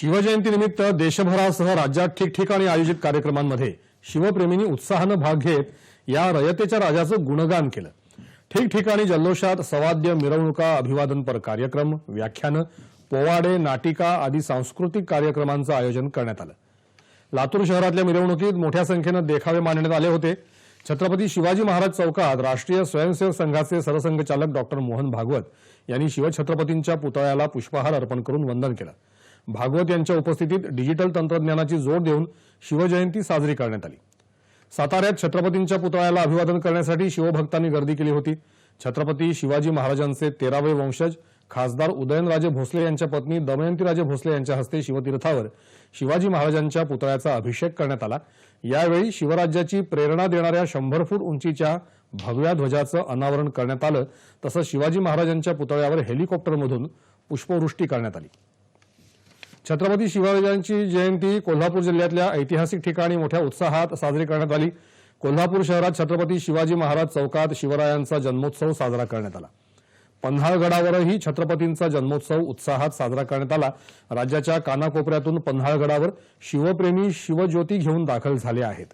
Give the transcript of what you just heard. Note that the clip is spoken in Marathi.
शिवजयंतीनिमित्त देशभरासह राज्यात ठिकठिकाणी आयोजित कार्यक्रमांमध्ये शिवप्रेमींनी उत्साहानं भाग घेत या रयतेच्या राजाचं गुणगान केलं. ठिकठिकाणी जल्लोषात सवाद्य मिरवणुका अभिवादनपर कार्यक्रम व्याख्यानं पोवाडे नाटिका आदी सांस्कृतिक कार्यक्रमांचं आयोजन करण्यात आलं. लातूर शहरातल्या मिरवणुकीत मोठ्या संख्येनं देखावे मांडण्यात आले होते. छत्रपती शिवाजी महाराज चौकात राष्ट्रीय स्वयंसेवक संघाचे सरसंघचालक डॉक्टर मोहन भागवत यांनी शिवछत्रपतींच्या पुतळ्याला पुष्पहार अर्पण करून वंदन केलं. भागवत यांच्या उपस्थितीत डिजिटल तंत्रज्ञानाची जोड देऊन शिवजयंती साजरी करण्यात आली. साताऱ्यात छत्रपतींच्या पुतळ्याला अभिवादन करण्यासाठी शिवभक्तांनी गर्दी केली होती. छत्रपती शिवाजी महाराजांचे तेरावे वंशज खासदार उदयनराजे भोसले यांच्या पत्नी दमयंतीराजे भोसले यांच्या हस्ते शिवतीर्थावर शिवाजी महाराजांच्या पुतळ्याचा अभिषेक करण्यात आला. यावेळी शिवराज्याची प्रेरणा देणाऱ्या शंभर फूट उंचीच्या भगव्या ध्वजाचं अनावरण करण्यात आलं. तसंच शिवाजी महाराजांच्या पुतळ्यावर हेलिकॉप्टरमधून पुष्पवृष्टी करण्यात आली. छत्रपती शिवाजींची जयंती कोल्हापूर जिल्ह्यातल्या ऐतिहासिक ठिकाणी मोठ्या उत्साहात साजरी करण्यात आली. कोल्हापूर शहरात छत्रपती शिवाजी महाराज चौकात शिवरायांचा जन्मोत्सव साजरा करण्यात आला. पन्हाळगडावरही छत्रपतींचा जन्मोत्सव उत्साहात साजरा करण्यात आला. राज्याच्या कानाकोपऱ्यातून पन्हाळगडावर शिवप्रेमी शिवज्योती घेऊन दाखल झाले आहेत.